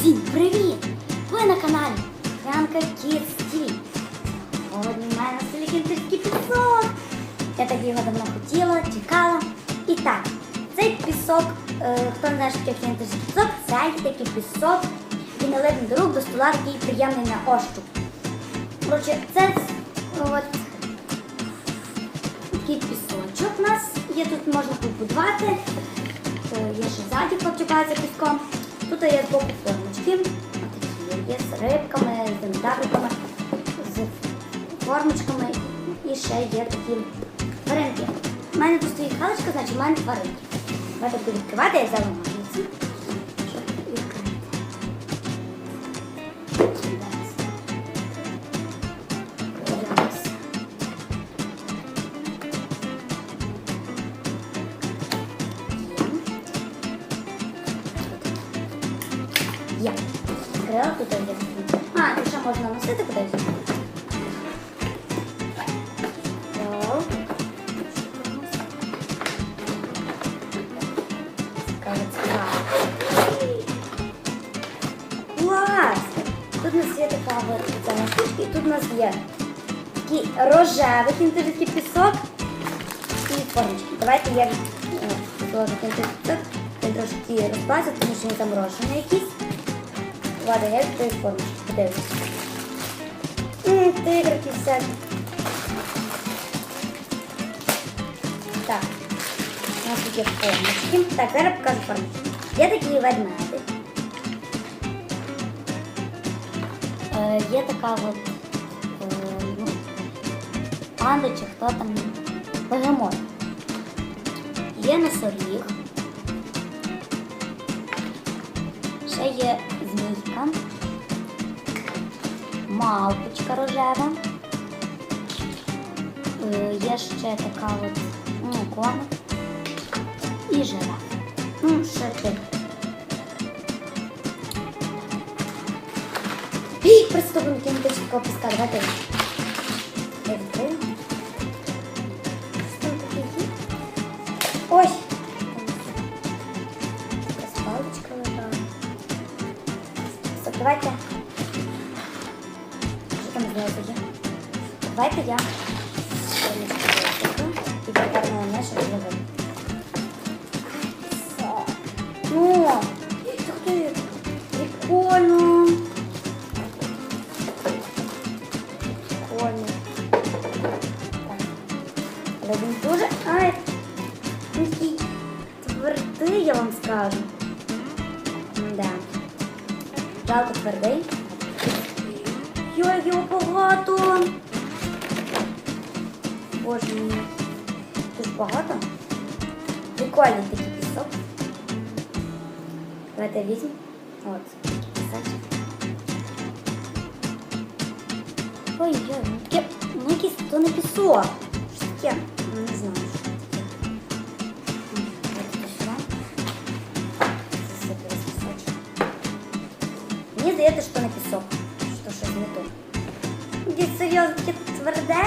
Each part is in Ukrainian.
Всім привіт! Ви на каналі Янка TV. Сьогодні в мене на пісок. Я так його давно хотіла, чекала. І так, цей пісок, е, хто не знає, що таке кінцівський пісок, це такий пісок, який належить до рук до стола, такий приємний на ощуп. Коротше, це от, такий пісочок у нас є, тут можна побудувати. Е, Є ще ззаді почіпається піском. Тут є з боку формочки. Є з рибками, з динозавриками, з формочками і ще є такі тваринки. У мене тут стоїть галочка, значить в мене тваринки. Буду відкривати, я взяла ножниці, можна носити кудись. Так. Цікаво, цікаво. Клас! Тут у нас є така от ця штучка, і тут у нас є такий рожевий кінцевий пісок і формочки. Давайте я зложу кінцевий пісок. Він трошки розплавиться, тому що він там розчини якийсь. Ладно, я відкрию формочку, подивлюсь. Тигрики всякі. Так. У нас тут є формочки. Так, зараз покажу формочки. Є такі ведмеди. Е, є така от е, ну, панда чи хто там бегемот. Є носоріг. Ще є змійка, мавпочка рожева. Е, Є ще така от ну, і жираф. Ну, ще. І приступимо такого піска. Давайте. Я відкрию. Прикольний такий пісок. Давайте візьмемо. От, такий пісочок. Ой, ой, ну таке, ну якийсь, то не пісок. Що таке? Ну, не знаю, що таке. М, давайте сюди. Засипали пісочок. Мені здається, що не пісок, що щось не то. Дід серйозно таке тверде,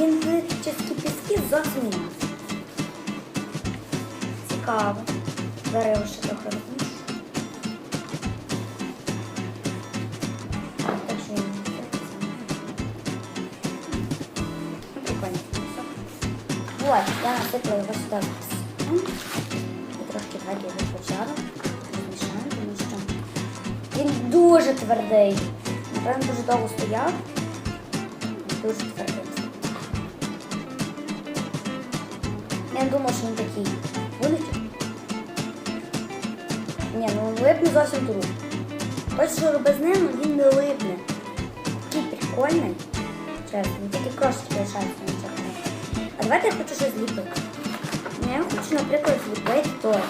він чисті піски зовсім не нас. Цікаво. Зараз я ще трохи розмішу. Так що він. Ну, Прикольний. Вот, я в пісок. І трошки його почала. Змішаємо, тому що він дуже твердий. Напевно, дуже довго стояв. Дуже твердий. Я думав, що він такий вилетів. Ні, ну липне зовсім друг. Ось що робить з ним, він не липне. Такий прикольний. Чесно, тільки крошечки лишаються на чорному. А давайте я хочу щось зліпити. Я хочу, наприклад, зліпити то.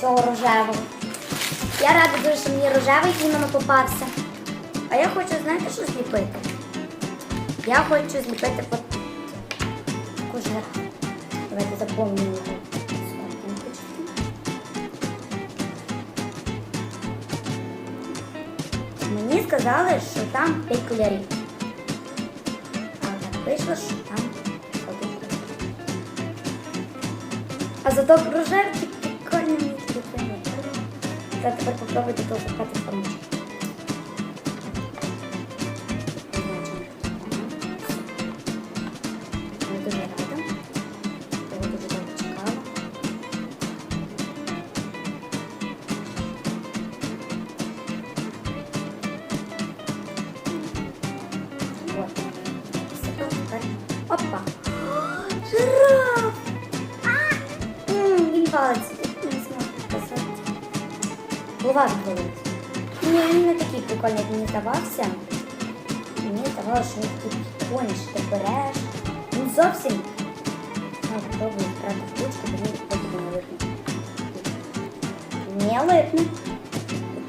Цього рожевого. Я рада дуже, що мені рожевий іменно попався. А я хочу, знаєте, що зліпити? Я хочу зліпити жирафу. Заповнимо. Мені сказали, що там 5 кольорів. Так вийшло, що там один. А зато рожевий прикольний мені такий Та тепер попробуйте толкати формочку. Голова відвалить. Ні, він не такий прикольний, як мені здавався. Мені здавалося, що він такий прикольніший, ти береш. Він зовсім. Попробую вкрати в ручку, бо він потім не липне. Не липне.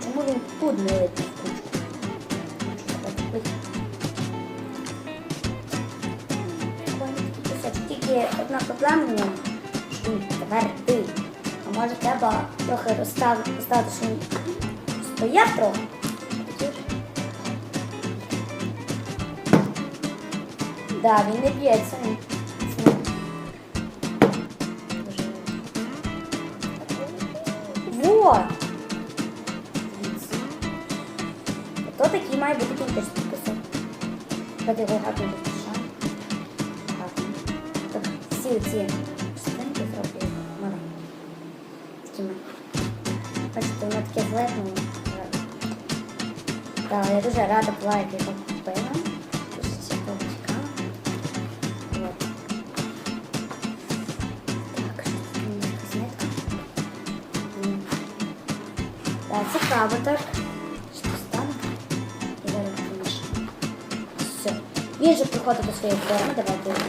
Чому він тут не липне в ручку? Що? Прикольний. Тільки одна проблема що він твердий. Може треба трохи розставити, що стояв трохи. Да, він не б'ється. Дивіться. Ото такий має бути кінтичний кусок. Давайте його гарно розмішаємо. Гарно. Так, всі оці Такими. Бачите, воно таке злепнуло. Так, я дуже рада була, як я його купила. Ще довго чекала. Вот. Так, якась нитка? Так, цікаво так. Все. Він же приходить до своєї форми. Давайте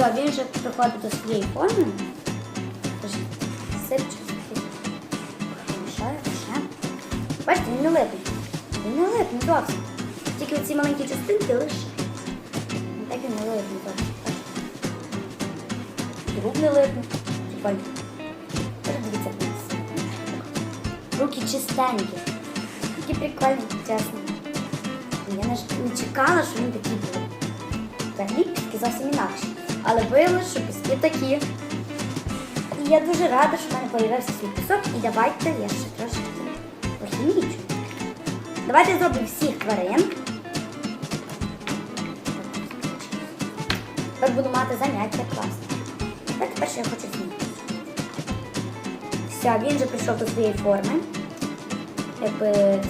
Все, він вже приходить до своєї форми. Бачите, він не липне. Він не липне зовсім. Тільки оці маленькі частинки лише. Так він не липне зовсім. Рук не липне. Вниз. Руки чистенькі. Такі прикольні, чесно. Я не, чекала, що він такий буде. Взагалі піски зовсім інакші. Але виявилося, що піски такі. І я дуже рада, що в мене з'явився свій пісок. І давайте я ще трошки похімічу. Давайте зробимо всіх тварин. Тепер буду мати заняття класне. А тепер що я хочу змінити. Все, він вже прийшов до своєї форми. Якби,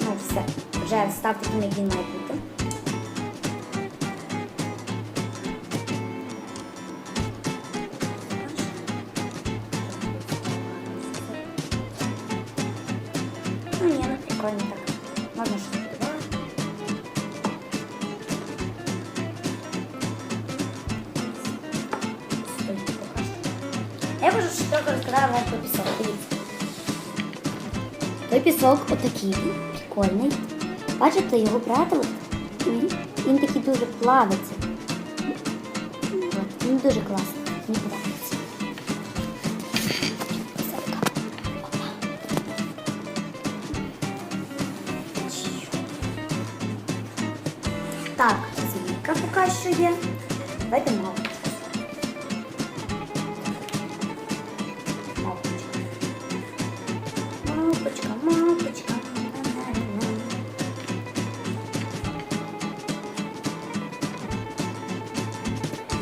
ну все, вже став таким, як він має бути. Так. Можна щось додати. Я ще трохи розказати вам про пісок. Дивіться. Той пісок отакий, прикольний. Бачите, його брати, от, він, такий дуже плавиться. Він дуже класний. Що є. Давайте.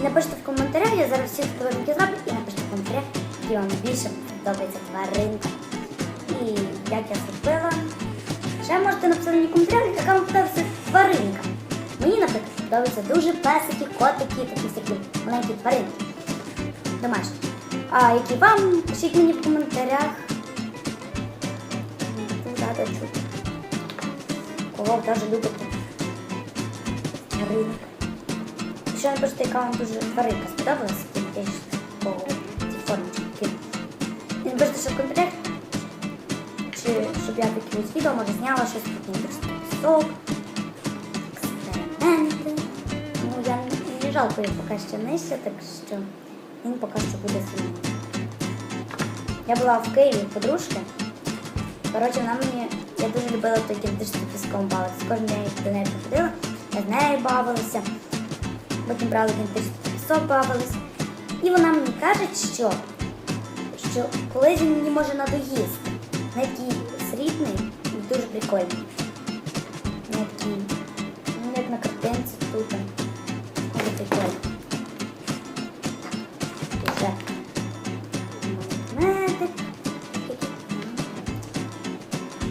Напишіть в коментарях, я зараз всі тваринки зроблю, і напишіть в коментарях, які вам більше подобається тваринка. І як я зробила. Ще можете написати мені в коментарях, яка вам подобається тваринка. Мені, наприклад, подобаються дуже песики, котики, такі всякі маленькі тваринки. Домашні. А які вам, пишіть мені в коментарях. Кого ви теж любите тваринок. Якщо напишете, яка вам дуже тваринка сподобалася, то по цій формочці. кину. І напишіть ще в коментарях, чи щоб я такі відео може зняла щось про пісок, жалко їх поки що нижче, так що він поки що буде змінений. Я була в Києві в подружки. Коротше, вона мені, я дуже любила кінтиш з піском бавитися. Кожен день до неї приходила, я з нею бавилася. Потім брали з пісок бавились. І вона мені каже, що що колись він мені може надоїсти. Не такий срібний і дуже прикольний. Не такий, ну, як на картинці тут. Так, вже медик.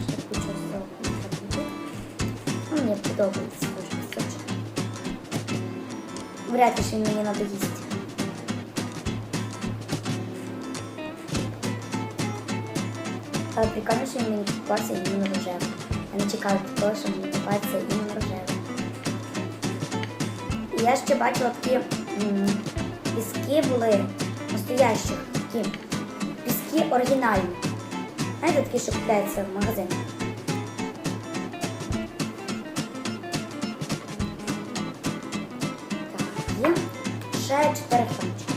Ще куча всього. Ну, Мені подобається дуже пісочок. Вряд ли, він мені надоїсть. Але прикольно, що мені попався іменно рожевий. Я не чекала такого, що мені попається іменно рожевий. Я ще бачила такі піски були настоящі, такі піски оригінальні. Знаєте, такі, що купляються в магазині. Так, є. Ще чотири фончики.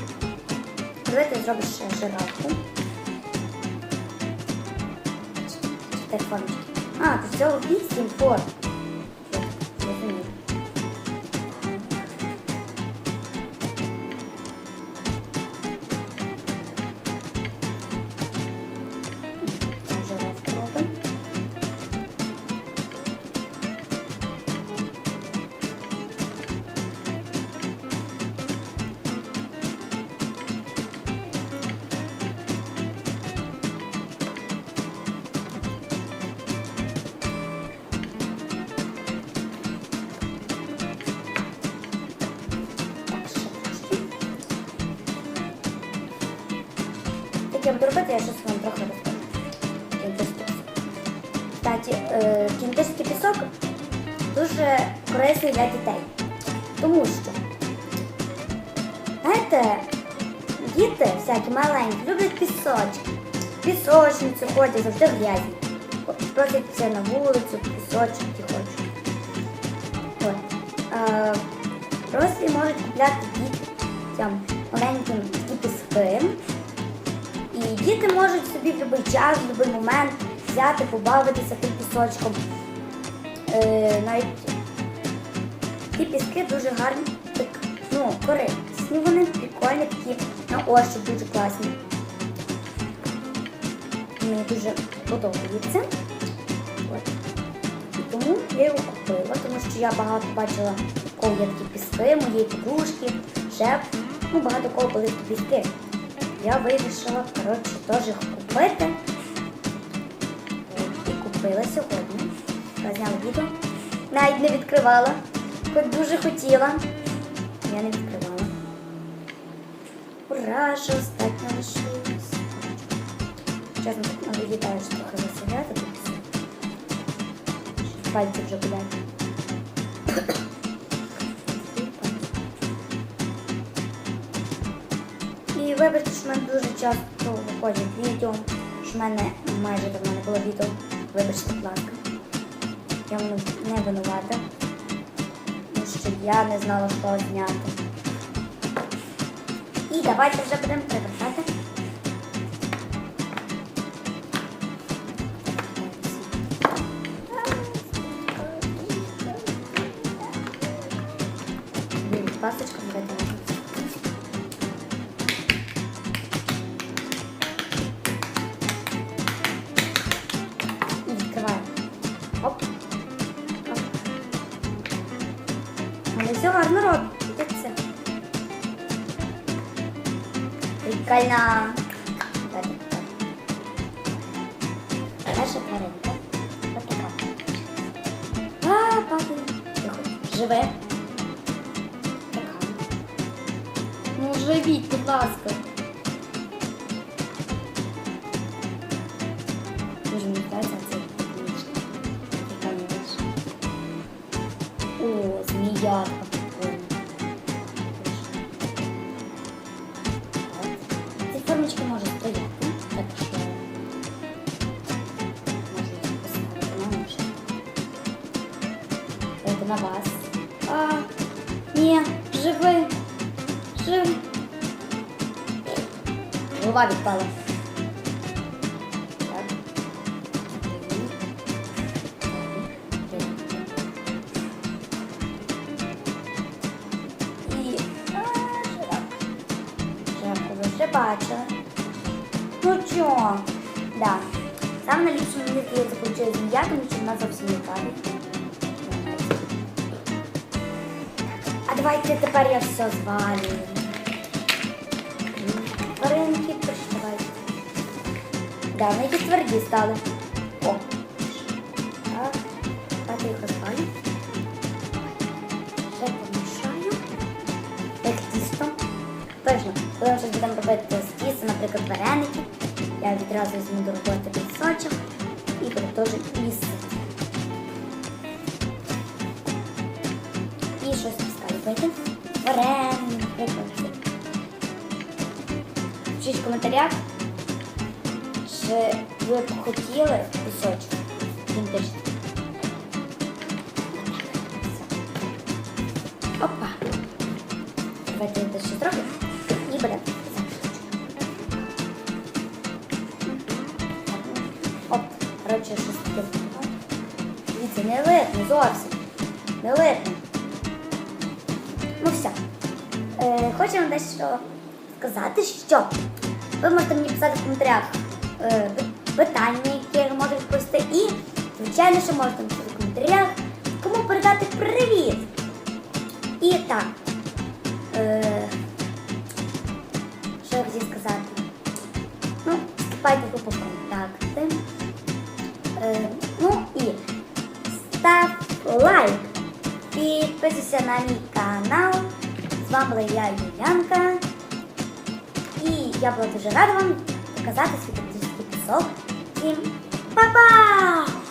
Давайте зробиш ще жирафку. Чотири фончики. А, то всього вісім форм. Зрозуміло. Я буду я щось вам трохи розкажу. Кінтистий пісок. Кстати, е, кінтистий пісок дуже корисний для дітей. Тому що, знаєте, діти всякі маленькі люблять пісочки. Пісочницю ходять, завжди грязні. Просяться на вулицю, пісочок ті хочуть. Дорослі можуть купляти дітям маленьким такі піски. Діти можуть собі в будь-який час, в будь-який момент взяти, побавитися тим пісочком. Е, навіть ті піски дуже гарні, так, ну, корисні вони, прикольні, такі на ощупь дуже класні. Мені дуже подобається. І тому я його купила, тому що я багато бачила, кого є такі піски, моєї подружки, ще ну, багато кого були такі піски. Я вирішила, коротше, теж їх купити. І купила сьогодні. Зняла відео. Навіть не відкривала, хоч дуже хотіла. Я не відкривала. Ура, що остатньо лишилось. Чесно, так надоїдаю, що трохи засидяти тут. Пальці вже болять. І вибачте, що в мене дуже часто виходять відео, що в мене майже до мене було відео. Вибачте, будь. Я воно не винувата, тому що я не знала, що зняти. І давайте вже будемо привертати. Прикольно. Так, так. Наша тваринка. Ось така. А, падає. Тихо. Живе. Така. Ну, живіть, будь ласка. Дуже мені подобається цей ніжка. Прикольний ніж. О, зміятка Голова відпала. Так. І а, жираф. Жирафку ви вже бачили. Ну чо? Да. Саме найліпше мені здається получилось змія, тому що вона зовсім не каві. А давайте тепер я все звалю. Да, вони тверді стали. О. Так. Так, я їх розвалю. Ще помішаю. Як тісто. Точно, коли ми щось будемо робити з тіста, наприклад, вареники, я відразу візьму до роботи пісочок і буду теж. І щось поставити. Варені, наприклад. Пишіть в коментарях, чи ви б хотіли пісочок. Пише. Опа. Давайте я ще зроблю. І беремо. Оп, коротше, щось таке. Дивіться, не видно зовсім. Не видно. Ну все. Е, хочу вам дещо сказати, що ви можете мені писати в коментарях питання, які я можу відповісти. І, звичайно, що можете написати в коментарях, кому передати привіт. І так. Е, що я хотів сказати? Ну, вступайте групу контакти. Е, ну і став лайк. Підписуйся на мій канал. З вами була я, Юлянка. І я була дуже рада вам показати свій тактичний пісок. Всім па-па!